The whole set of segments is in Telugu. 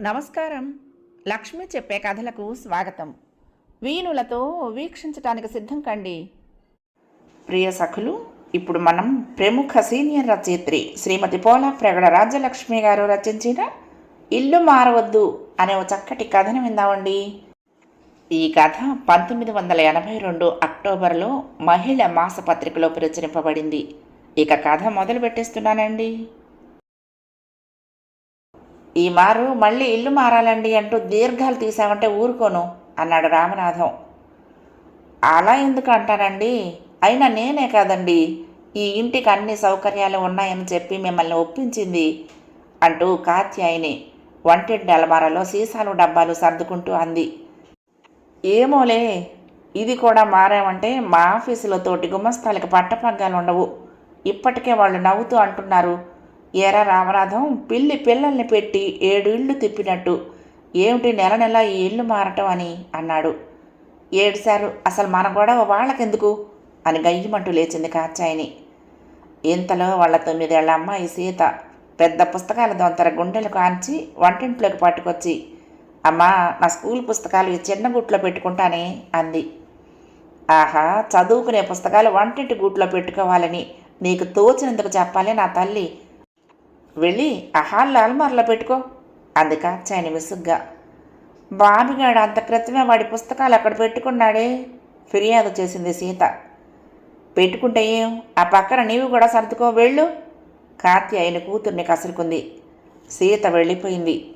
నమస్కారం. లక్ష్మి చెప్పే కథలకు స్వాగతం. వీణులతో వీక్షించటానికి సిద్ధం కండి. ప్రియ సఖులు ఇప్పుడు మనం ప్రముఖ సీనియర్ రచయిత్రి శ్రీమతి పోలా ప్రగడ రాజ్యలక్ష్మి గారు రచించిన ఇల్లు మారవద్దు అనే ఒక చక్కటి కథను విందామండి. ఈ కథ పంతొమ్మిది వందల ఎనభై రెండు అక్టోబర్లో మహిళ మాసపత్రికలో ప్రచురింపబడింది. ఇక కథ మొదలు పెట్టేస్తున్నానండి. ఈ మారు మళ్ళీ ఇల్లు మారాలండి అంటూ దీర్ఘాలు తీసామంటే ఊరుకోను అన్నాడు రామనాథం. అలా ఎందుకు అంటానండి? అయినా నేనే కాదండి. ఈ ఇంటికి అన్ని సౌకర్యాలు ఉన్నాయని చెప్పి మిమ్మల్ని ఒప్పించింది అంటూ కాత్యాయిని వంటింటి అలమారాలో సీసాలు డబ్బాలు సర్దుకుంటూ అంది. ఏమోలే ఇది కూడా మారామంటే మా ఆఫీసులో తోటి గుమస్తాలకి పట్టపగ్గాలు ఉండవు ఇప్పటికే వాళ్ళు నవ్వుతూ అంటున్నారు. ఏరా రామనాథం పిల్లి పిల్లల్ని పెట్టి ఏడు ఇళ్ళు తిప్పినట్టు. ఏమిటి నెల నెల ఈ ఇల్లు మారటం అని అన్నాడు. ఏడుసారు అసలు మన గొడవ వాళ్ళకెందుకు? అని గయ్యమంటూ లేచింది కాచాయిని ఇంతలో వాళ్ళ తొమ్మిదేళ్ళ అమ్మాయి సీత పెద్ద పుస్తకాల దొంతర గుండెలు కాంచి వంటింట్లోకి పట్టుకొచ్చి అమ్మా నా స్కూల్ పుస్తకాలు ఈ చిన్న గుట్లో పెట్టుకుంటానే అంది. ఆహా చదువుకునే పుస్తకాలు వంటింటి గుట్లో పెట్టుకోవాలని నీకు తోచినందుకు చెప్పాలి నా తల్లి. వెళ్ళి అహాల్లాలు మరల అల్మార్లో పెట్టుకో. అంది కాచాయని విసుగ్గా బాబిగాడు అంత క్రితమే వాడి పుస్తకాలు అక్కడ పెట్టుకున్నాడే. ఫిర్యాదు చేసింది సీత. పెట్టుకుంటే ఏం? ఆ పక్కన నీవు కూడా సర్దుకో వెళ్ళు. కార్తి కూతుర్ని కసురుకుంది. సీత వెళ్ళిపోయింది.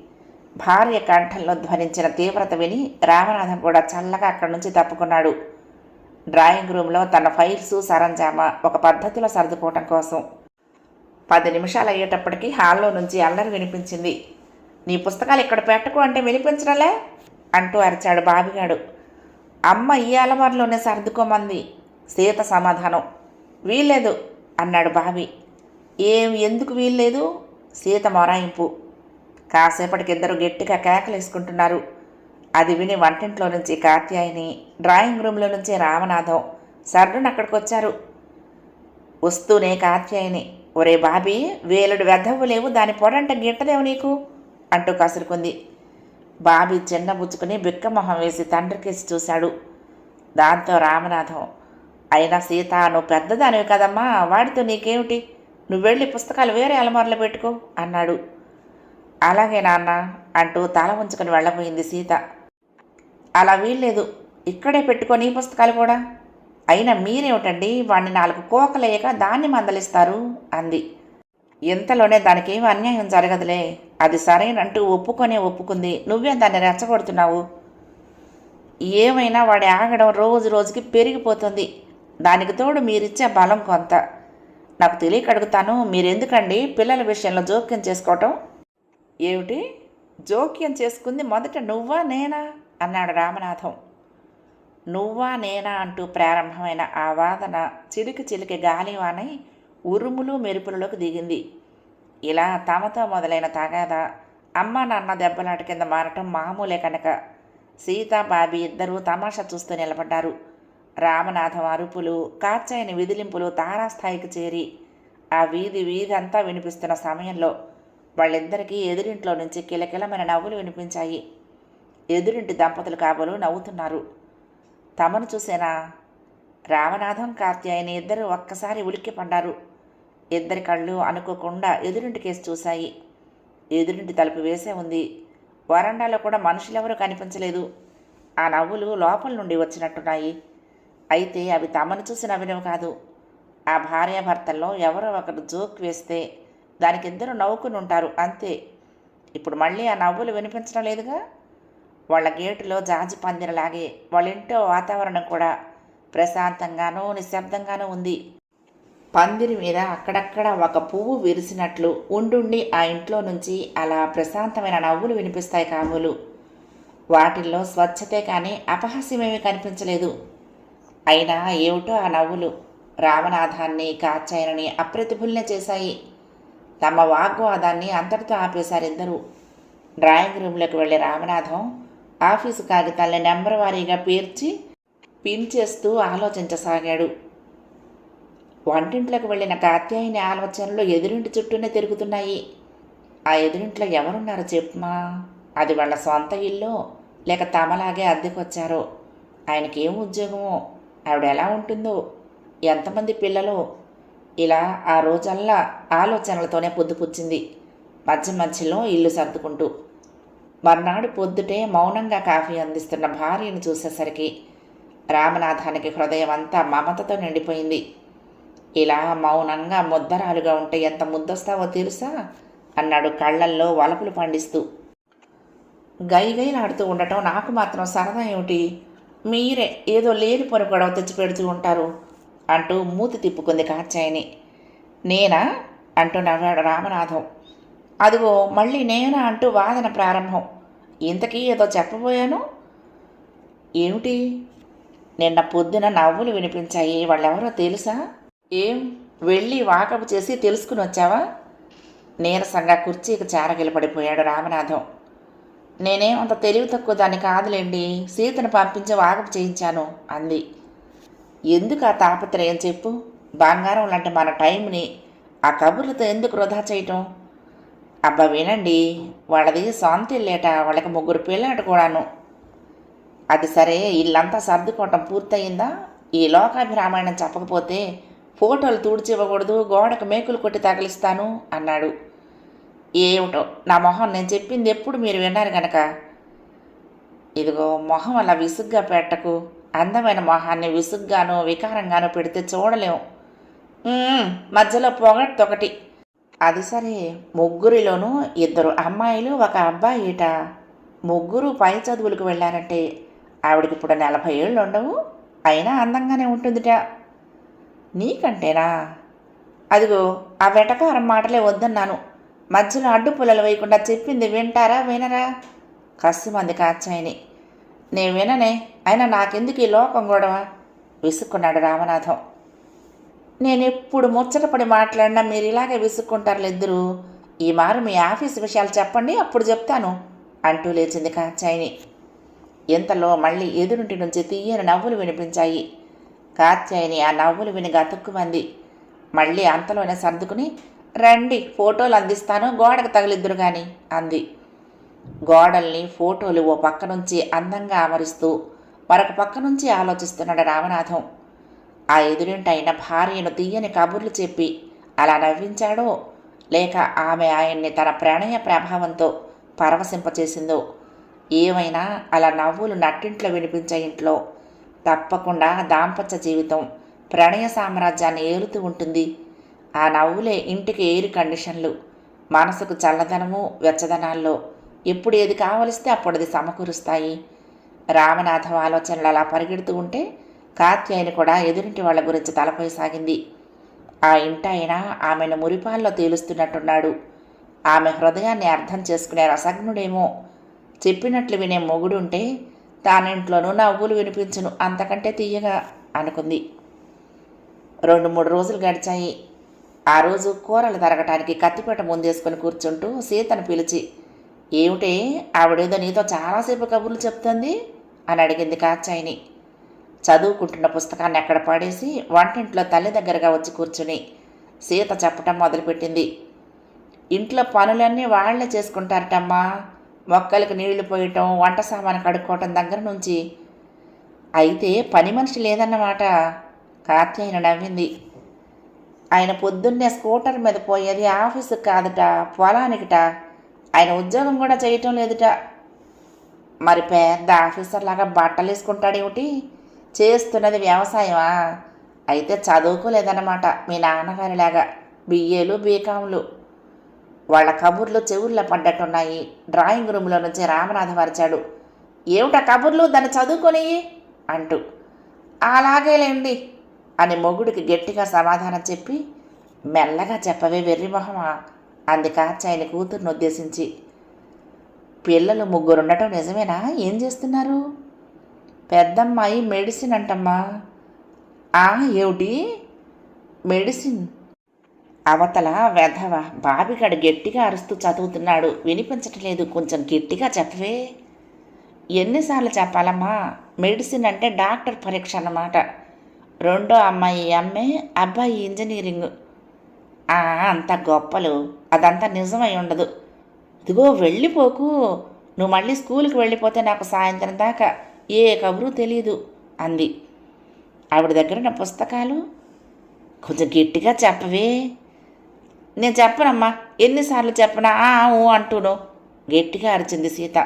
భార్య కంఠంలో ధ్వనించిన తీవ్రత విని రామనాథం కూడా చల్లగా అక్కడి నుంచి తప్పుకున్నాడు. డ్రాయింగ్ రూమ్లో తన ఫైల్స్ సరంజామా ఒక పద్ధతిలో సర్దుకోవటం కోసం. పది నిమిషాలు అయ్యేటప్పటికీ హాల్లో నుంచి అల్లరి వినిపించింది. నీ పుస్తకాలు ఇక్కడ పెట్టకు అంటే వినిపించడలే? అంటూ అరిచాడు బాబిగాడు. అమ్మ ఈ అలవారులోనే సర్దుకోమంది. సీత సమాధానం. వీల్లేదు అన్నాడు బాబి. ఏం ఎందుకు వీల్లేదు? సీత మొరాయింపు. కాసేపటికి ఇద్దరు గట్టిగా కేకలేసుకుంటున్నారు. అది విని వంటింట్లో నుంచి కాత్యాయిని డ్రాయింగ్ రూమ్లో నుంచి రామనాథం సర్డును అక్కడికి వచ్చారు వస్తూనే కాత్యాయని ఒరే బాబీ వేలుడు వెధవు లేవు దాని పొడంట గిట్టదేవు నీకు? అంటూ కసురుకుంది. బాబీ చిన్న బుచ్చుకుని బిక్కమొహం వేసి తండ్రికేసి చూశాడు. దాంతో రామనాథం అయినా సీత నువ్వు పెద్దదానివి కదమ్మా వాడితో నీకేమిటి? నువ్వు వెళ్ళి పుస్తకాలు వేరే అలమార్లో పెట్టుకో అన్నాడు. అలాగే నాన్న అంటూ తల ఉంచుకొని వెళ్ళబోయింది సీత. అలా వీల్లేదు. ఇక్కడే పెట్టుకొని పుస్తకాలు కూడా. అయినా మీరేమిటండి? వాడిని నాలుగు కోకలేయక దాన్ని మందలిస్తారు అంది. ఇంతలోనే దానికేం అన్యాయం జరగదులే. అది సరైనంటూ ఒప్పుకొనే ఒప్పుకుంది. నువ్వే దాన్ని రెచ్చగొడుతున్నావు. ఏమైనా వాడి ఆగడం రోజు రోజుకి పెరిగిపోతుంది. దానికి తోడు మీరిచ్చే బలం కొంత. నాకు తెలియక అడుగుతాను మీరెందుకండి పిల్లల విషయంలో జోక్యం చేసుకోవటం? ఏమిటి? జోక్యం చేసుకుంది మొదట నువ్వా నేనా? అన్నాడు రామనాథం. నువ్వా నేనా అంటూ ప్రారంభమైన ఆ వాదన చిలికి చిలికి గాలివానై ఉరుములు మెరుపులలోకి దిగింది. ఇలా తమతో మొదలైన తగాదా అమ్మ నాన్న దెబ్బలాట కింద మారటం మామూలే కనుక. సీతా బాబీ ఇద్దరూ తమాషా చూస్తూ నిలబడ్డారు. రామనాథం అరుపులు కాచాయని విదిలింపులు తారాస్థాయికి చేరి ఆ వీధి వీధి అంతా వినిపిస్తున్న సమయంలో వాళ్ళిద్దరికీ ఎదురింట్లో నుంచి కిలకిలమైన నవ్వులు వినిపించాయి. ఎదురింటి దంపతులు కాబోలు నవ్వుతున్నారు. తమను చూసేనా రామనాథం కార్త్యాయని ఇద్దరు ఒక్కసారి ఉలిక్కి పడ్డారు. ఇద్దరి కళ్ళు అనుకోకుండా ఎదురింటి కేసు చూశాయి. ఎదురింటి తలుపు వేసే ఉంది. వరండాలో కూడా మనుషులెవరూ కనిపించలేదు. ఆ నవ్వులు లోపల నుండి వచ్చినట్టున్నాయి. అయితే అవి తమను చూసి నవ్వినవి కాదు. ఆ భార్యాభర్తల్లో ఎవరో ఒకరు జోక్ వేస్తే దానికి ఇద్దరు నవ్వుకుని ఉంటారు అంతే. ఇప్పుడు మళ్ళీ ఆ నవ్వులు వినిపించడం లేదుగా? వాళ్ళ గేటులో జాజి పందిరలాగే వాళ్ళ వాతావరణం కూడా ప్రశాంతంగానూ నిశ్శబ్దంగానూ ఉంది. పందిరి మీద అక్కడక్కడ ఒక పువ్వు విరిసినట్లు ఉండుండి ఆ ఇంట్లో నుంచి అలా ప్రశాంతమైన నవ్వులు వినిపిస్తాయి కాబోలు వాటిల్లో స్వచ్ఛతే కానీ అపహాస్యమేమీ కనిపించలేదు. అయినా ఏమిటో ఆ నవ్వులు రామనాథాన్ని కాచాయనని అప్రతిభుల్నే చేశాయి. తమ వాగ్వాదాన్ని అంతటితో ఆపేశారు ఇద్దరు డ్రాయింగ్ రూమ్లోకి వెళ్ళే రామనాథం ఆఫీసు కాగితాల్ని నెంబర్ వారీగా పేర్చి పిన్ చేస్తూ ఆలోచించసాగాడు. వంటింట్లోకి వెళ్ళిన కాత్యాయని ఆలోచనలు ఎదురింటి చుట్టూనే తిరుగుతున్నాయి. ఆ ఎదురింట్లో ఎవరున్నారో చెప్పుమా? అది వాళ్ళ సొంత ఇల్లు లేక తమలాగే అద్దెకొచ్చారో. ఆయనకి ఏం ఉద్యోగమో ఆవిడ ఎలా ఉంటుందో ఎంతమంది పిల్లలు? ఇలా ఆ రోజల్లా ఆలోచనలతోనే పొద్దుపుచ్చింది. మధ్య మధ్యలో ఇల్లు సర్దుకుంటూ మర్నాడు పొద్దుటే మౌనంగా కాఫీ అందిస్తున్న భార్యను చూసేసరికి రామనాథానికి హృదయం అంతా మమతతో నిండిపోయింది. ఇలా మౌనంగా ముద్దరాలుగా ఉంటే ఎంత ముద్దొస్తావో తెలుసా? అన్నాడు కళ్ళల్లో వలపులు పండిస్తూ. గైగైలాడుతూ ఉండటం నాకు మాత్రం సరదా ఏమిటి? మీరే ఏదో లేని పొర గొడవ తెచ్చి పెడుతూ ఉంటారు అంటూ మూతి తిప్పుకుంది కాచాయని నేనా? అంటూ నవ్వాడు రామనాథం. అదిగో మళ్ళీ నేనా అంటూ వాదన ప్రారంభం. ఇంతకీ ఏదో చెప్పబోయాను? ఏమిటి? నిన్న పొద్దున నవ్వులు వినిపించాయి. వాళ్ళెవరో తెలుసా? ఏం? వెళ్ళి వాకపు చేసి తెలుసుకుని వచ్చావా? నీరసంగా కుర్చీకి చారగిలి పడిపోయాడు రామనాథం. నేనేం అంత తెలివి తక్కువ దాన్ని కాదులేండి. సీతను పంపించి వాకపు చేయించాను అంది. ఎందుకు ఆ తాపత్రయం చెప్పు? బంగారం లాంటి మన టైంని ఆ కబుర్లతో ఎందుకు వృధా చేయటం? అబ్బా వినండి వాళ్ళది సొంత ఇల్లేట వాళ్ళకి ముగ్గురు పిల్లలు కూడాను. అది సరే ఇల్లంతా సర్దుకోవటం పూర్తయిందా? ఈ లోకాభిరామాయణం చెప్పకపోతే ఫోటోలు తుడిచివ్వకూడదు గోడకు మేకులు కొట్టి తగిలిస్తాను అన్నాడు. ఏమిటో నా మొహం నేను చెప్పింది ఎప్పుడు మీరు విన్నారు గనక? ఇదిగో మొహం అలా విసుగ్గా పెట్టకు. అందమైన మొహాన్ని విసుగ్గానో వికారంగానో పెడితే చూడలేము మధ్యలో పొగట్టొకటి అది సరే. ముగ్గురిలోనూ ఇద్దరు అమ్మాయిలు ఒక అబ్బాయిట ముగ్గురు పై చదువులకు వెళ్ళారంటే ఆవిడకి ఇప్పుడు నలభై ఏళ్ళు ఉండవు అయినా అందంగానే ఉంటుందిట. నీకంటేనా? అదిగో ఆ వెటకారం మాటలే వద్దన్నాను. మధ్యలో అడ్డు పుల్లలు వేయకుండా చెప్పింది వింటారా వినరా? కసిమంది కాచాయని నేను విననే అయినా నాకెందుకు ఈ లోకం గొడవ? విసుక్కున్నాడు రామనాథం. నేను ఎప్పుడు ముచ్చటపడి మాట్లాడినా మీరు ఇలాగే విసుక్కుంటారు ఇద్దరు. ఈ మారు మీ ఆఫీస్ విషయాలు చెప్పండి అప్పుడు చెప్తాను అంటూ లేచింది కాచాయిని ఇంతలో మళ్ళీ ఎదురుంటి నుంచి తీయని నవ్వులు వినిపించాయి. కాత్యాయిని ఆ నవ్వులు విని గతుక్కుమంది. మళ్ళీ అంతలోనే సర్దుకుని రండి ఫోటోలు అందిస్తాను గోడకు తగిలిద్దురు గాని అంది. గోడల్ని ఫోటోలు ఓ పక్క నుంచి అందంగా అమరుస్తూ మరొక పక్క నుంచి ఆలోచిస్తున్నాడు రామనాథం. ఆ ఎదురింటైన భార్యను తీయని కబుర్లు చెప్పి అలా నవ్వించాడో? లేక ఆమె ఆయన్ని తన ప్రణయ ప్రభావంతో పరవశింపచేసిందో? ఏమైనా అలా నవ్వులు నట్టింట్లో వినిపించే ఇంట్లో? తప్పకుండా దాంపత్య జీవితం ప్రణయ సామ్రాజ్యాన్ని ఏలుతూ ఉంటుంది. ఆ నవ్వులే ఇంటికి ఎయిర్ కండిషన్లు. మనసుకు చల్లదనము వెచ్చదనాల్లో. ఎప్పుడు ఏది కావలిస్తే అప్పుడు అది సమకూరుస్తాయి. రామనాథం ఆలోచనలు అలా పరిగెడుతూ ఉంటే కాత్యాయని కూడా ఎదురింటి వాళ్ళ గురించి తలపోయసాగింది ఆ ఇంటాయన ఆమెను మురిపాల్లో తేలుస్తున్నట్టున్నాడు. ఆమె హృదయాన్ని అర్థం చేసుకునే రసజ్ఞుడేమో. చెప్పినట్లు వినే మొగుడుంటే తానింట్లోనూ నవ్వులు వినిపించును అంతకంటే తీయగా అనుకుంది. రెండు మూడు రోజులు గడిచాయి. ఆ రోజు కూరలు తరగటానికి కత్తిపేట ముందేసుకొని కూర్చుంటూ సీతను పిలిచి ఏమిటే ఆవిడేదో నీతో చాలాసేపు కబుర్లు చెప్తుంది? అని అడిగింది కాచాయిని చదువుకుంటున్న పుస్తకాన్ని ఎక్కడ పడేసి వంటింట్లో తల్లి దగ్గరగా వచ్చి కూర్చుని సీత చెప్పటం మొదలుపెట్టింది. ఇంట్లో పనులన్నీ వాళ్ళే చేసుకుంటారటమ్మా. మొక్కలకు నీళ్ళు పోయటం వంట సామాను కడుక్కోవటం దగ్గర నుంచి. అయితే పని మనిషి లేదన్నమాట. కాత్యాయన నవ్వింది. ఆయన పొద్దున్నే స్కూటర్ మీద పోయేది ఆఫీసుకు కాదట పొలానికిట. ఆయన ఉద్యోగం కూడా చేయటం లేదుట. మరి పెద్ద ఆఫీసర్ లాగా బట్టలు వేసుకుంటాడేమిటి చేస్తున్నది వ్యవసాయమా? అయితే చదువుకోలేదన్నమాట మీ నాన్నగారిలాగా. బిఏలు బీకాములు వాళ్ళ కబుర్లు చెవుల్లో పడ్డట్టున్నాయి. డ్రాయింగ్ రూమ్లో నుంచి రామనాథం అరిచాడు. ఏమిటా కబుర్లు? దాన్ని చదువుకొని అంటూ. అలాగేలేండి అని మొగుడికి గట్టిగా సమాధానం చెప్పి మెల్లగా చెప్పవే వెర్రి మొహమా? అంది కాచాయని కూతుర్ని ఉద్దేశించి. పిల్లలు ముగ్గురు ఉండటం నిజమేనా? ఏం చేస్తున్నారు? పెద్దమ్మాయి మెడిసిన్ అంటమ్మా. ఆ ఏమిటి? మెడిసిన్. అవతల వెధవ బాబిగాడు గట్టిగా అరుస్తూ చదువుతున్నాడు. వినిపించట్లేదు. కొంచెం గట్టిగా చెప్పవే. ఎన్నిసార్లు చెప్పాలమ్మా? మెడిసిన్ అంటే డాక్టర్ పరీక్ష అన్నమాట. రెండో అమ్మాయి ఎంఏ అబ్బాయి ఇంజనీరింగ్. ఆ, అంత గొప్పలు. అదంతా నిజమై ఉండదు. ఇదిగో వెళ్ళిపోకు. నువ్వు మళ్ళీ స్కూల్కి వెళ్ళిపోతే నాకు సాయంత్రం దాకా ఏ కబురు తెలియదు అంది. ఆవిడ దగ్గర ఉన్న పుస్తకాలు? కొంచెం గట్టిగా చెప్పవే. నేను చెప్పనమ్మా ఎన్నిసార్లు చెప్పనా ఊ అంటూను. గట్టిగా అరిచింది సీత.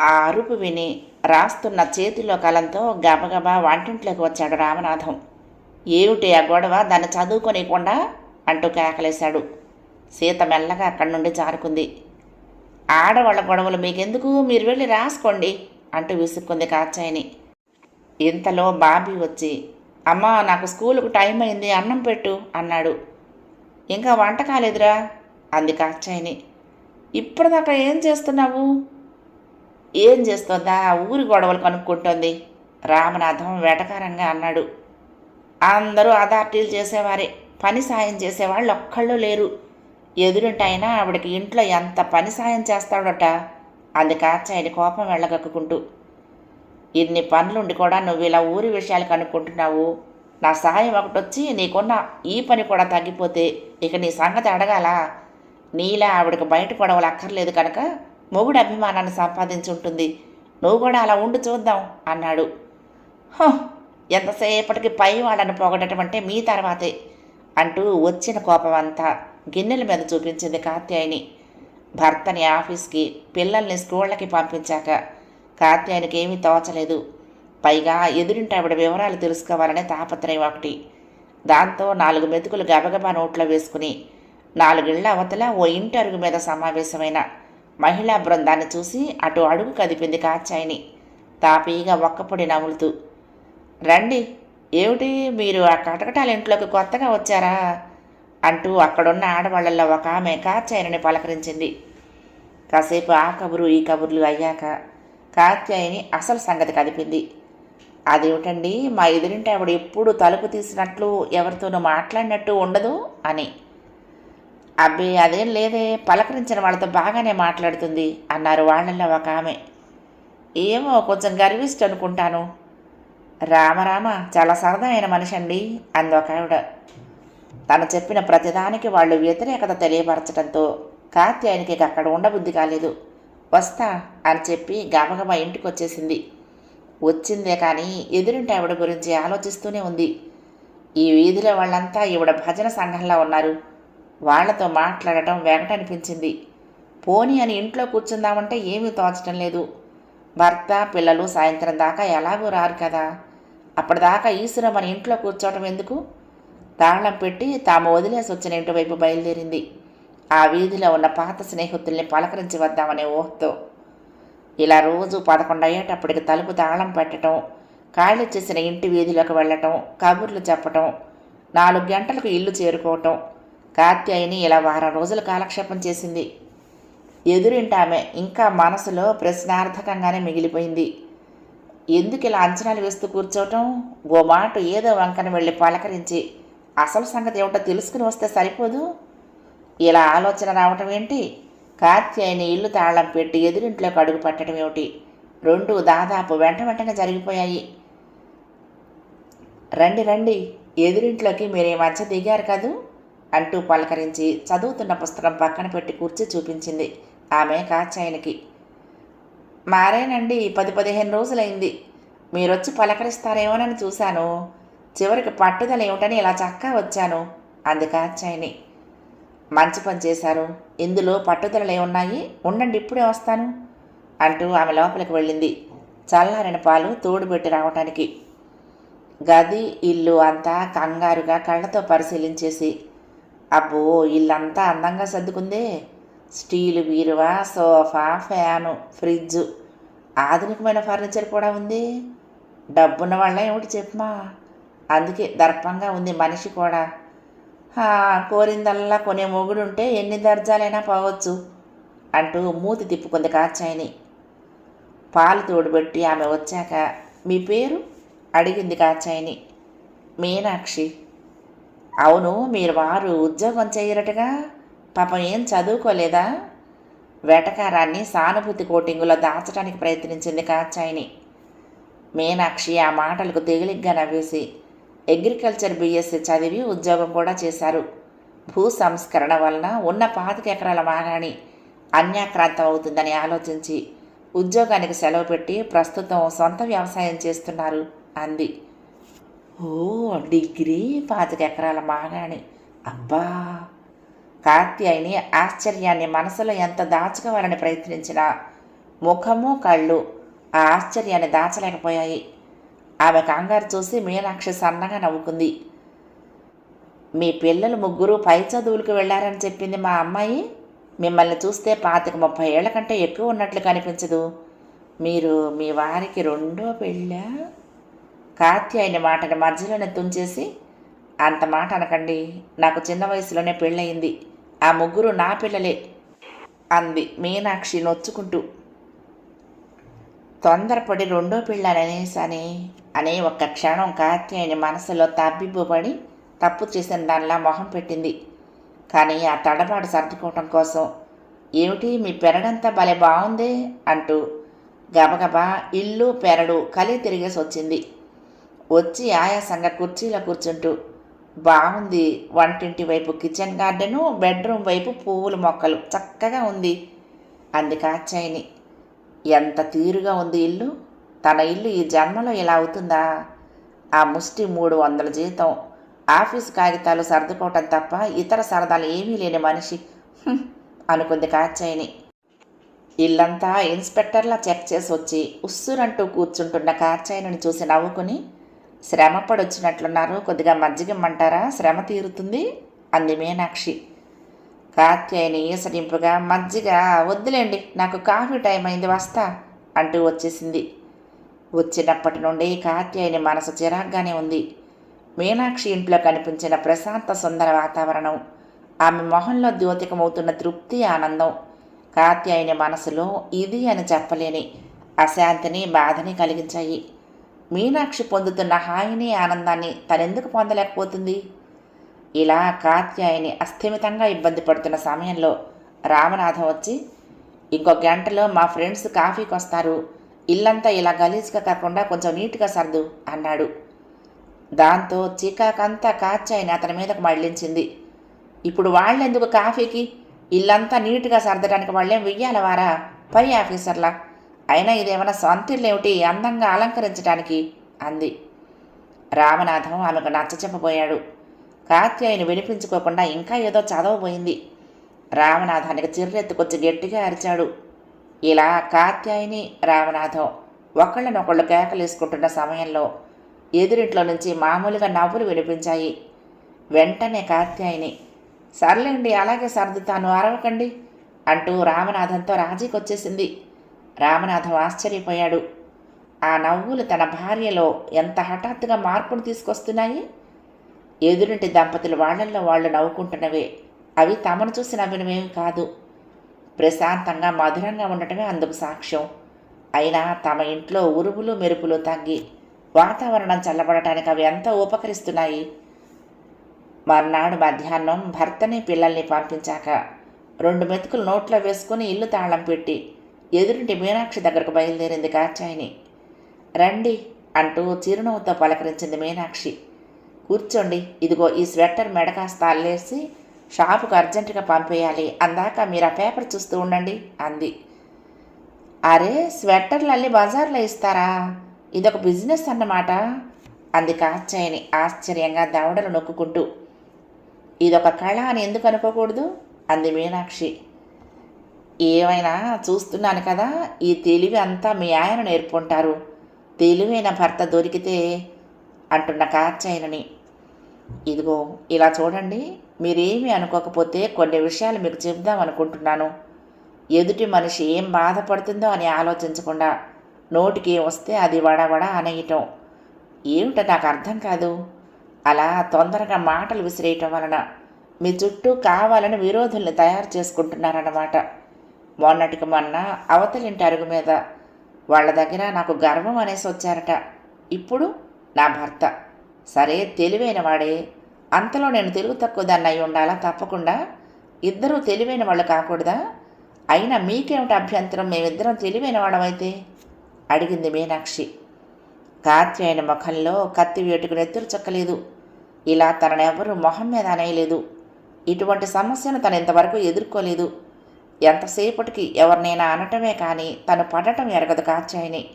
ఆ అరుపు విని రాస్తున్న చేతిలో కలంతో గబగబా వంటింట్లోకి వచ్చాడు రామనాథం. ఏమిటి ఆ గొడవ? దాన్ని చదువుకోనికుండా అంటూ కేకలేశాడు. సీత మెల్లగా అక్కడి నుండి జారుకుంది. ఆడవాళ్ళ గొడవలు మీకెందుకు? మీరు వెళ్ళి రాసుకోండి. అంటూ విసుక్కుంది కాచాయిని ఇంతలో బాబీ వచ్చి అమ్మా నాకు స్కూలుకు టైం అయింది అన్నం పెట్టు అన్నాడు. ఇంకా వంట కాలేదురా అంది కాచాయిని ఇప్పటిదాకా ఏం చేస్తున్నావు? ఏం చేస్తుందా? ఊరి గొడవలు కనుక్కుంటోంది రామనాథం వెటకారంగా అన్నాడు. అందరూ అదార్టీలు చేసేవారే పని సాయం చేసేవాళ్ళు ఒక్కళ్ళు లేరు. ఎదురుంటైనా ఆవిడకి ఇంట్లో ఎంత పని సాయం చేస్తాడట అంది కాచాయని కోపం వెళ్ళగక్కుంటూ ఇన్ని పనులుండి కూడా నువ్వు ఇలా ఊరి విషయాలు కనుక్కుంటున్నావు. నా సహాయం ఒకటి వచ్చి నీకున్న ఈ పని కూడా తగ్గిపోతే ఇక నీ సంగతి అడగాలా? నీలా ఆవిడకి బయట గొడవలు అక్కర్లేదు కనుక మొగుడు అభిమానాన్ని సంపాదించుంటుంది. నువ్వు కూడా అలా ఉండి చూద్దాం అన్నాడు. ఎంతసేపటికి పై వాళ్ళని పొగడటం అంటే మీ తర్వాతే అంటూ వచ్చిన కోపం అంతా గిన్నెల మీద చూపించింది కాత్యాయని. భర్తని ఆఫీస్కి పిల్లల్ని స్కూళ్ళకి పంపించాక కాత్యాయనికి ఏమీ తోచలేదు. పైగా ఎదురింటి ఆవిడ వివరాలు తెలుసుకోవాలనే తాపత్రయం ఒకటి. దాంతో నాలుగు మెతుకులు గబగబా నోట్లో వేసుకుని నాలుగిళ్ళ అవతల ఓ ఇంటి అరుగు మీద సమావేశమైన మహిళా బృందాన్ని చూసి అటు అడుగు కదిపింది కాచాయిని తాపీగా ఒక్కపొడి నములుతూ రండి ఏమిటి మీరు ఆ కటకటాల ఇంట్లోకి కొత్తగా వచ్చారా? అంటూ అక్కడున్న ఆడవాళ్ళలో ఒక ఆమె కాత్యాయని పలకరించింది. కాసేపు ఆ కబురు ఈ కబుర్లు అయ్యాక కాత్యాయని అసలు సంగతి కదిపింది. అదేమిటండి? మా ఎదురింటి ఆవిడ ఎప్పుడు తలుపు తీసినట్లు ఎవరితోనూ మాట్లాడినట్టు ఉండదు అని. అబ్బే అదేం లేదే పలకరించిన వాళ్ళతో బాగానే మాట్లాడుతుంది అన్నారు వాళ్ళల్లో ఒక ఆమె. ఏమో కొంచెం గర్విస్ట్ అనుకుంటాను. రామరామ చాలా సరదా అయిన మనిషి అండి అంది ఒక ఆవిడ. తను చెప్పిన ప్రతిదానికి వాళ్ళు వ్యతిరేకత తెలియపరచడంతో కాత్యాయనికి అక్కడ ఉండబుద్ధి కాలేదు. వస్తా అని చెప్పి గబగబా ఇంటికి వచ్చేసింది వచ్చిందే కానీ ఎదురింటి ఆవిడ గురించి ఆలోచిస్తూనే ఉంది. ఈ వీధిలో వాళ్ళంతా ఈవిడ భజన సంఘంలో ఉన్నారు. వాళ్ళతో మాట్లాడటం వెంకటనిపించింది పోనీ అని ఇంట్లో కూర్చుందామంటే ఏమీ తోచడం లేదు. భర్త పిల్లలు సాయంత్రం దాకా ఎలాగూ రారు కదా. అప్పటిదాకా ఈశ్వరం మన ఇంట్లో కూర్చోవటం ఎందుకు? తాళం పెట్టి తాము వదిలేసి వచ్చిన ఇంటివైపు బయలుదేరింది. ఆ వీధిలో ఉన్న పాత స్నేహితుల్ని పలకరించి వద్దామనే ఊహతో ఇలా రోజు పదకొండు అయ్యేటప్పటికి తలుపు తాళం పెట్టడం ఖాళీ చేసిన ఇంటి వీధిలోకి వెళ్ళటం కబుర్లు చెప్పటం నాలుగు గంటలకు ఇల్లు చేరుకోవటం కాత్యాయిని ఇలా వారం రోజులు కాలక్షేపం చేసింది. ఎదురింటి ఆమె ఇంకా మనసులో ప్రశ్నార్థకంగానే మిగిలిపోయింది. ఎందుకు ఇలా అంచనాలు వేస్తూ కూర్చోవటం? ఓ మాట ఏదో వంకన వెళ్ళి పలకరించి అసలు సంగతి ఏమిటో తెలుసుకుని వస్తే సరిపోదు. ఇలా ఆలోచన రావటం ఏంటి? కాత్యాయని ఇల్లు తాళం పెట్టి ఎదురింట్లోకి అడుగు పట్టడం ఏమిటి? రెండు దాదాపు వెంట వెంటనే జరిగిపోయాయి. రండి రండి ఎదురింట్లోకి మీరు ఈ మధ్య దిగారు కదూ? అంటూ పలకరించి చదువుతున్న పుస్తకం పక్కన పెట్టి కూర్చి చూపించింది ఆమె కాచాయనికి మారేనండి పది పదిహేను రోజులైంది. మీరొచ్చి పలకరిస్తారేమోనని చూశాను. చివరికి పట్టుదల ఏమిటని ఇలా చక్కా వచ్చాను. అంది కాచాయని మంచి పని చేశారు. ఇందులో పట్టుదలలు ఏమున్నాయి? ఉండండి ఇప్పుడే వస్తాను అంటూ ఆమె లోపలికి వెళ్ళింది. చల్లారిన పాలు తోడుబెట్టి రావటానికి. గది ఇల్లు అంతా కంగారుగా కళ్ళతో పరిశీలించేసి అబ్బో ఇల్లంతా అందంగా సర్దుకుందే. స్టీలు బీరువా సోఫా ఫ్యాను ఫ్రిడ్జ్ ఆధునికమైన ఫర్నిచర్ కూడా ఉంది. డబ్బున్న వాళ్ళ ఏమిటి చెప్పమా అందుకే దర్పంగా ఉంది మనిషి కూడా. కోరిందల్లా కొనే మొగుడుంటే ఎన్ని దర్జాలైనా పోవచ్చు అంటూ మూతి తిప్పుకుంది కాచాయిని పాలు తోడుబెట్టి ఆమె వచ్చాక మీ పేరు? అడిగింది కాచాయిని మీనాక్షి. అవును మీరు వారు ఉద్యోగం చేయరటగా? పాపం ఏం చదువుకోలేదా? వేటకారాన్ని సానుభూతి కోటింగులో దాచడానికి ప్రయత్నించింది కాచాయిని మీనాక్షి ఆ మాటలకు తేలిగ్గా నవ్వేసి అగ్రికల్చర్ బీఎస్సీ చదివి ఉద్యోగం కూడా చేశారు. భూ సంస్కరణ వలన ఉన్న పాతిక ఎకరాల మాగాణి అన్యాక్రాంతం అవుతుందని ఆలోచించి ఉద్యోగానికి సెలవు పెట్టి ప్రస్తుతం సొంత వ్యవసాయం చేస్తున్నారు అంది. ఓ డిగ్రీ పాతిక ఎకరాల మాగాణి. అబ్బా! కార్త్యాయిని ఆశ్చర్యాన్ని మనసులో ఎంత దాచుకోవాలని ప్రయత్నించినా ముఖము కళ్ళు ఆ ఆశ్చర్యాన్ని దాచలేకపోయాయి. ఆమె కంగారు చూసి మీనాక్షి సన్నగా నవ్వుకుంది. మీ పిల్లలు ముగ్గురు పై చదువులకు వెళ్ళారని చెప్పింది మా అమ్మాయి. మిమ్మల్ని చూస్తే పాతిక ముప్పై ఏళ్ళ కంటే ఎక్కువ ఉన్నట్లు కనిపించదు. మీరు మీ వారికి రెండో పెళ్ళా? కాత్యాయని మాటని మధ్యలోనే తుంచేసి అంత మాట అనకండి నాకు చిన్న వయసులోనే పెళ్ళయింది. ఆ ముగ్గురు నా పిల్లలే అంది మీనాక్షి నొచ్చుకుంటూ. తొందరపడి రెండో పిల్లననేసని అనే ఒక్క క్షణం కాత్యాయని మనసులో తబ్బిబ్బుపడి తప్పు చేసిన దానిలా మొహం పెట్టింది. కానీ ఆ తడబాటు సర్దుకోవటం కోసం ఏమిటి? మీ పెరడంతా భలే బాగుందే అంటూ గబగబా ఇల్లు పెరడు కలి తిరిగేసి వచ్చింది. వచ్చి ఆయాసంగా కుర్చీలో కూర్చుంటూ బాగుంది వంటింటి వైపు కిచెన్ గార్డెను బెడ్రూమ్ వైపు పువ్వుల మొక్కలు. చక్కగా ఉంది అంది కాచాయిని ఎంత తీరుగా ఉంది ఇల్లు? తన ఇల్లు ఈ జన్మలో ఇలా అవుతుందా? ఆ ముష్టి మూడు వందల జీతం ఆఫీస్ కాగితాలు సర్దుకోవటం తప్ప ఇతర సరదాలు ఏమీ లేని మనిషి. అనుకుంది కాచాయిని ఇల్లంతా ఇన్స్పెక్టర్లా చెక్ చేసి వచ్చి ఉస్సురంటూ కూర్చుంటున్న కార్చాయని చూసి నవ్వుకుని శ్రమ పడొచ్చినట్లున్నారు కొద్దిగా మజ్జిగమ్మంటారా? శ్రమ తీరుతుంది? అంది మీనాక్షి. కాత్యాయని ఈసరింపుగా మజ్జిగ వద్దులేండి నాకు కాఫీ టైం అయింది వస్తా అంటూ వచ్చేసింది. వచ్చినప్పటి నుండి కాత్యాయని మనసు చిరాగ్గానే ఉంది. మీనాక్షి ఇంట్లో కనిపించిన ప్రశాంత సుందర వాతావరణం ఆమె మొహంలో ద్యోతికమవుతున్న తృప్తి ఆనందం. కాత్యాయని మనసులో ఇది అని చెప్పలేని అశాంతిని బాధని కలిగించాయి. మీనాక్షి పొందుతున్న హాయిని ఆనందాన్ని తనెందుకు పొందలేకపోతుంది? ఇలా కాత్యాయని అస్థిమితంగా ఇబ్బంది పడుతున్న సమయంలో రామనాథం వచ్చి ఇంకో గంటలో మా ఫ్రెండ్స్ కాఫీకి వస్తారు ఇల్లంతా ఇలా గలీజ్గా కాకుండా కొంచెం నీట్గా సర్దు అన్నాడు. దాంతో చికాకంతా కాచాయిని అతని మీదకు మళ్ళించింది. ఇప్పుడు వాళ్ళెందుకు కాఫీకి? ఇల్లంతా నీట్గా సర్దడానికి వాళ్ళేం వెయ్యాలవారా పై ఆఫీసర్లా. అయినా ఇదేమైనా సొంత అందంగా అలంకరించడానికి అంది. రామనాథం ఆమెకు నచ్చ చెప్పబోయాడు. వినిపించుకోకుండా ఇంకా ఏదో చదవబోయింది. రామనాథానికి చిర్రెత్తుకొచ్చి గట్టిగా అరిచాడు. ఇలా కాత్యాయని రామనాథం ఒకళ్ళనొకళ్ళు కేకలేసుకుంటున్న సమయంలో ఎదురింట్లో నుంచి మామూలుగా నవ్వులు వినిపించాయి. వెంటనే కాత్యాయని సర్లేండి అలాగే సర్దుతాను అరవకండి అంటూ రామనాథంతో రాజీకొచ్చేసింది. రామనాథం ఆశ్చర్యపోయాడు. ఆ నవ్వులు తన భార్యలో ఎంత హఠాత్తుగా మార్పును తీసుకొస్తున్నాయి? ఎదురింటి దంపతులు వాళ్ళల్లో వాళ్ళు నవ్వుకుంటున్నవే. అవి తమను చూసి నవ్వినవేమి కాదు. ప్రశాంతంగా మధురంగా ఉండటమే అందుకు సాక్ష్యం. అయినా తమ ఇంట్లో ఉరుములు మెరుపులు తగ్గి వాతావరణం చల్లబడటానికి అవి ఎంతో ఉపకరిస్తున్నాయి? మర్నాడు మధ్యాహ్నం భర్తని పిల్లల్ని పంపించాక రెండు మెతుకులు నోట్లో వేసుకుని ఇల్లు తాళం పెట్టి ఎదురింటి మీనాక్షి దగ్గరకు బయలుదేరింది కాచాయిని రండి అంటూ చిరునవ్వుతో పలకరించింది మీనాక్షి. కూర్చోండి ఇదిగో ఈ స్వెటర్ మెడ కాస్త అల్లేసి షాపుకు అర్జెంటుగా పంపేయాలి. అందాక మీరు ఆ పేపర్ చూస్తూ ఉండండి అంది. అరే స్వెటర్లు అల్లి బజార్లో ఇస్తారా? ఇదొక బిజినెస్ అన్నమాట అంది కాచాయని ఆశ్చర్యంగా దవడలు నొక్కుంటూ ఇదొక కళ అని ఎందుకు అనుకోకూడదు? అంది మీనాక్షి. ఏమైనా చూస్తున్నాను కదా ఈ తెలివి అంతా మీ ఆయన నేర్పుంటారు తెలివైన భర్త దొరికితే అంటున్న కాచాయనని ఇదిగో ఇలా చూడండి మీరేమీ అనుకోకపోతే కొన్ని విషయాలు మీకు చెబుదాం అనుకుంటున్నాను. ఎదుటి మనిషి ఏం బాధపడుతుందో అని ఆలోచించకుండా నోటికి ఏం వస్తే అది వడవడ అనేయటం. ఏమిటో నాకు అర్థం కాదు. అలా తొందరగా మాటలు విసిరేయటం వలన మీ చుట్టూ కావాలని విరోధుల్ని తయారు చేసుకుంటున్నారన్నమాట. మొన్నటికి మొన్న అవతలింటి అరుగు మీద వాళ్ళ దగ్గర నాకు గర్వం అనేసి వచ్చారట. ఇప్పుడు నా భర్త. సరే తెలివైన వాడే. అంతలో నేను తెలుగు తక్కువ దాన్ని అయి ఉండాలా? తప్పకుండా. ఇద్దరూ తెలివైన వాళ్ళు కాకూడదా? అయినా మీకేమిటి అభ్యంతరం? మేమిద్దరం తెలివైన వాళ్ళమైతే? అడిగింది మీనాక్షి. కాత్యాయన ముఖంలో కత్తి వేటుకు నెత్తురు చక్కలేదు. ఇలా తననెవరూ మొహం మీద అనేయలేదు. ఇటువంటి సమస్యను తను ఇంతవరకు ఎదుర్కోలేదు. ఎంతసేపటికి ఎవరినైనా అనటమే కానీ తను పడటం ఎరగదు కాచాయని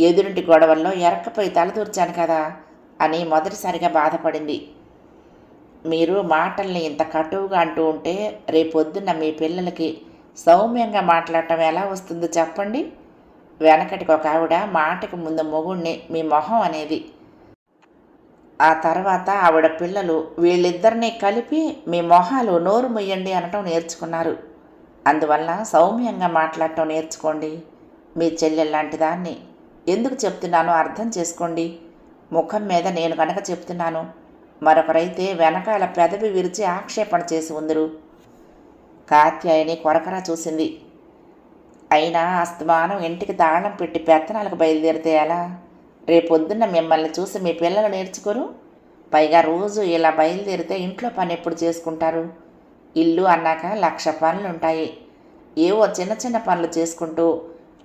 ఎదురింటి గొడవల్లో ఎరక్కపోయి తలదూర్చాను కదా అని మొదటిసారిగా బాధపడింది. మీరు మాటల్ని ఇంత కటువుగా అంటూ ఉంటే రేపొద్దున్న మీ పిల్లలకి సౌమ్యంగా మాట్లాడటం ఎలా వస్తుందో చెప్పండి. వెనకటికి ఒక ఆవిడ మాటకి ముందు మొగుణ్ణి మీ మొహం అనేది. ఆ తర్వాత ఆవిడ పిల్లలు వీళ్ళిద్దరినీ కలిపి మీ మొహాలు నోరు మొయ్యండి అనటం నేర్చుకున్నారు. అందువల్ల సౌమ్యంగా మాట్లాడటం నేర్చుకోండి. మీ చెల్లెల్లాంటి దాన్ని ఎందుకు చెప్తున్నానో అర్థం చేసుకోండి. ముఖం మీద నేను కనుక చెప్తున్నాను. మరొకరైతే వెనకాల పెదవి విరిచి ఆక్షేపణ చేసి ఉందరు. కాత్యాయని కొరకరా చూసింది. అయినా అస్తమానం ఇంటికి తాళం పెట్టి పెత్తనాలకు బయలుదేరితే ఎలా? రేపొద్దున్న మిమ్మల్ని చూసి మీ పిల్లలు నేర్చుకోరు? పైగా రోజు ఇలా బయలుదేరితే ఇంట్లో పని ఎప్పుడు చేసుకుంటారు? ఇల్లు అన్నాక లక్ష పనులు ఉంటాయి ఏవో చిన్న చిన్న పనులు చేసుకుంటూ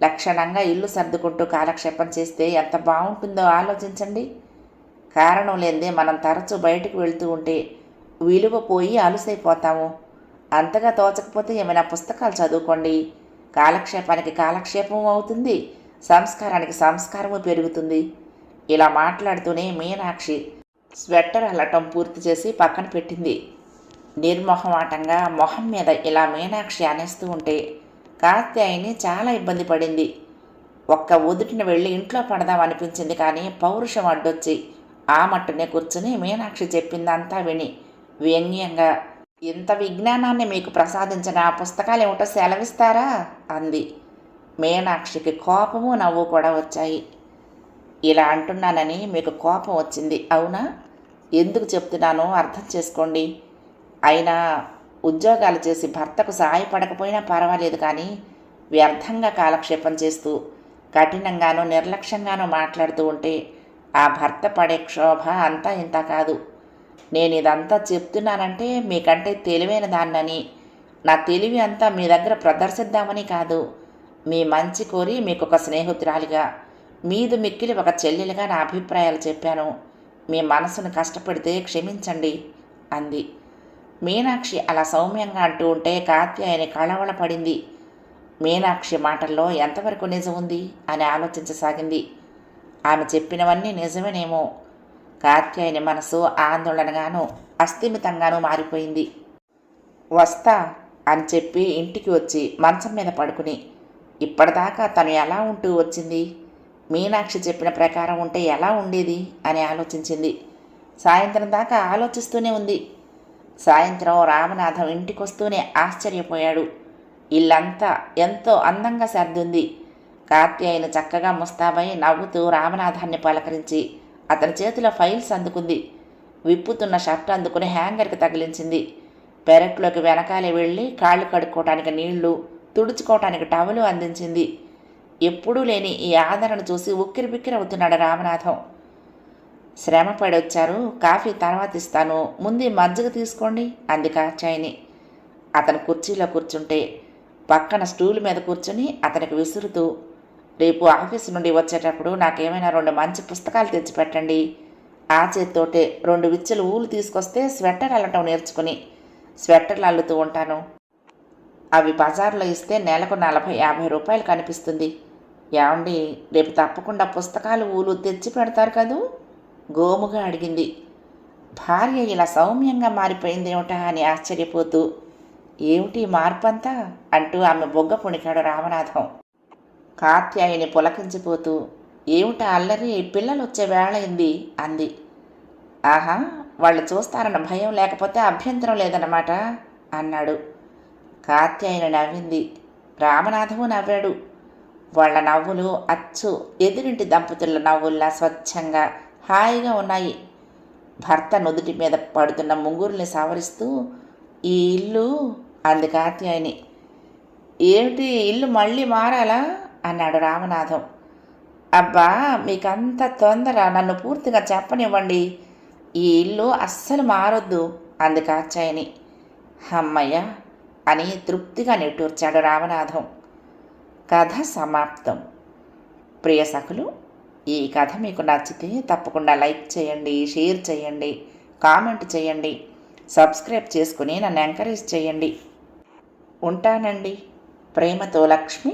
లక్షణంగా ఇల్లు సర్దుకుంటూ కాలక్షేపం చేస్తే ఎంత బాగుంటుందో ఆలోచించండి. కారణం లేదే మనం తరచూ బయటకు వెళ్తూ ఉంటే విలువ పోయి అలుసైపోతాము. అంతగా తోచకపోతే ఏమైనా పుస్తకాలు చదువుకోండి. కాలక్షేపానికి కాలక్షేపం అవుతుంది. సంస్కారానికి సంస్కారము పెరుగుతుంది. ఇలా మాట్లాడుతూనే మీనాక్షి స్వెట్టర్ అల్లటం పూర్తి చేసి పక్కన పెట్టింది. నిర్మోహమాటంగా మొహం మీద ఇలా మీనాక్షి అనేస్తూ ఉంటే కాత్యాయిని చాలా ఇబ్బంది పడింది. ఒక్క ఉదుటిన వెళ్ళి ఇంట్లో పడదాం అనిపించింది కానీ పౌరుషం అడ్డొచ్చి ఆ మట్టునే కూర్చుని మీనాక్షి చెప్పిందంతా విని వ్యంగ్యంగా ఇంత విజ్ఞానాన్ని మీకు ప్రసాదించిన ఆ పుస్తకాలు ఏమిటో సెలవిస్తారా? అంది. మీనాక్షికి కోపము నవ్వు కూడా వచ్చాయి. ఇలా అంటున్నానని మీకు కోపం వచ్చింది అవునా? ఎందుకు చెప్తున్నానో అర్థం చేసుకోండి. అయినా ఉద్యోగాలు చేసి భర్తకు సహాయపడకపోయినా పర్వాలేదు కానీ వ్యర్థంగా కాలక్షేపం చేస్తూ కఠినంగానూ నిర్లక్ష్యంగానూ మాట్లాడుతూ ఉంటే ఆ భర్త పడే క్షోభ అంతా ఇంత కాదు. నేను ఇదంతా చెప్తున్నానంటే మీకంటే తెలివైన దాన్నని. నా తెలివి అంతా మీ దగ్గర ప్రదర్శిద్దామని కాదు. మీ మంచి కోరి మీకు ఒక స్నేహితురాలిగా. మీదు మిక్కిలి ఒక చెల్లెలుగా నా అభిప్రాయాలు చెప్పాను. మీ మనసును కష్టపడితే క్షమించండి అంది. మీనాక్షి అలా సౌమ్యంగా అంటూ ఉంటే కాత్యాయని కళవళ పడింది మీనాక్షి మాటల్లో ఎంతవరకు నిజం ఉంది అని ఆలోచించసాగింది. ఆమె చెప్పినవన్నీ నిజమేనేమో. కార్త్యాయని మనసు ఆందోళనగాను అస్థిమితంగానూ మారిపోయింది. వస్తా అని చెప్పి ఇంటికి వచ్చి మంచం మీద పడుకుని ఇప్పటిదాకా తను ఎలా ఉంటూ వచ్చింది? మీనాక్షి చెప్పిన ప్రకారం ఉంటే ఎలా ఉండేది? అని ఆలోచించింది. సాయంత్రం దాకా ఆలోచిస్తూనే ఉంది. సాయంత్రం రామనాథం ఇంటికి వస్తూనే ఆశ్చర్యపోయాడు. ఇల్లంతా ఎంతో అందంగా సర్దుంది. కార్త్యాయన చక్కగా ముస్తాబై నవ్వుతూ రామనాథాన్ని పలకరించి అతని చేతిలో ఫైల్స్ అందుకుంది. విప్పుతున్న షర్ట్ అందుకుని హ్యాంగర్కి తగిలించింది. పెరట్లోకి వెనకాలే వెళ్ళి కాళ్ళు కడుక్కోవటానికి నీళ్ళు తుడుచుకోవటానికి టవలు అందించింది. ఎప్పుడూ లేని ఈ ఆదరణ చూసి ఉక్కిరిబిక్కిరి అవుతున్నాడు రామనాథం. శ్రమ పడొచ్చారు కాఫీ తర్వాత ఇస్తాను. ముందు మజ్జిగ తీసుకోండి అంది కాచాయిని అతను కుర్చీలో కూర్చుంటే పక్కన స్టూల్ మీద కూర్చుని అతనికి విసురుతూ రేపు ఆఫీస్ నుండి వచ్చేటప్పుడు నాకేమైనా రెండు మంచి పుస్తకాలు తెచ్చిపెట్టండి. ఆ చేత్తోటే రెండు విచ్చలు ఊలు తీసుకొస్తే స్వెట్టర్ అల్లటం నేర్చుకుని స్వెట్టర్లు అల్లుతూ ఉంటాను. అవి బజార్లో ఇస్తే నెలకు నలభై యాభై రూపాయలు కనిపిస్తుంది. ఏమండి రేపు తప్పకుండా పుస్తకాలు ఊలు తెచ్చి పెడతారు కదూ? గోముగా అడిగింది. భార్య ఇలా సౌమ్యంగా మారిపోయిందేమిటా అని ఆశ్చర్యపోతూ ఏమిటి మార్పంతా? అంటూ ఆమె బొగ్గ పుణికాడు రామనాథం. కాత్యాయని పులకించిపోతూ ఏమిటా అల్లరి? పిల్లలు వచ్చే వేళయింది అంది. ఆహా వాళ్ళు చూస్తారన్న భయం లేకపోతే అభ్యంతరం లేదన్నమాట అన్నాడు. కాత్యాయన నవ్వింది. రామనాథము నవ్వాడు. వాళ్ళ నవ్వులు అచ్చు. ఎదురింటి దంపతుల నవ్వుల్లా స్వచ్ఛంగా హాయిగా ఉన్నాయి. భర్త నుదుటి మీద పడుతున్న ముంగురుల్ని సవరిస్తూ ఈ ఇల్లు అంది కాత్యాయని ఏమిటి? ఇల్లు మళ్ళీ మారాలా? అన్నాడు రామనాథం. అబ్బా మీకంత తొందర నన్ను పూర్తిగా చెప్పనివ్వండి. ఈ ఇల్లు అస్సలు మారొద్దు అంది కాచాయని అమ్మయ్య అని తృప్తిగా నిట్టూర్చాడు రామనాథం. కథ సమాప్తం. ప్రియ సఖులు ఈ కథ మీకు నచ్చితే తప్పకుండా లైక్ చేయండి షేర్ చేయండి కామెంట్ చేయండి సబ్స్క్రైబ్ చేసుకుని నన్ను ఎంకరేజ్ చేయండి. ఉంటానండి. ప్రేమతో లక్ష్మి.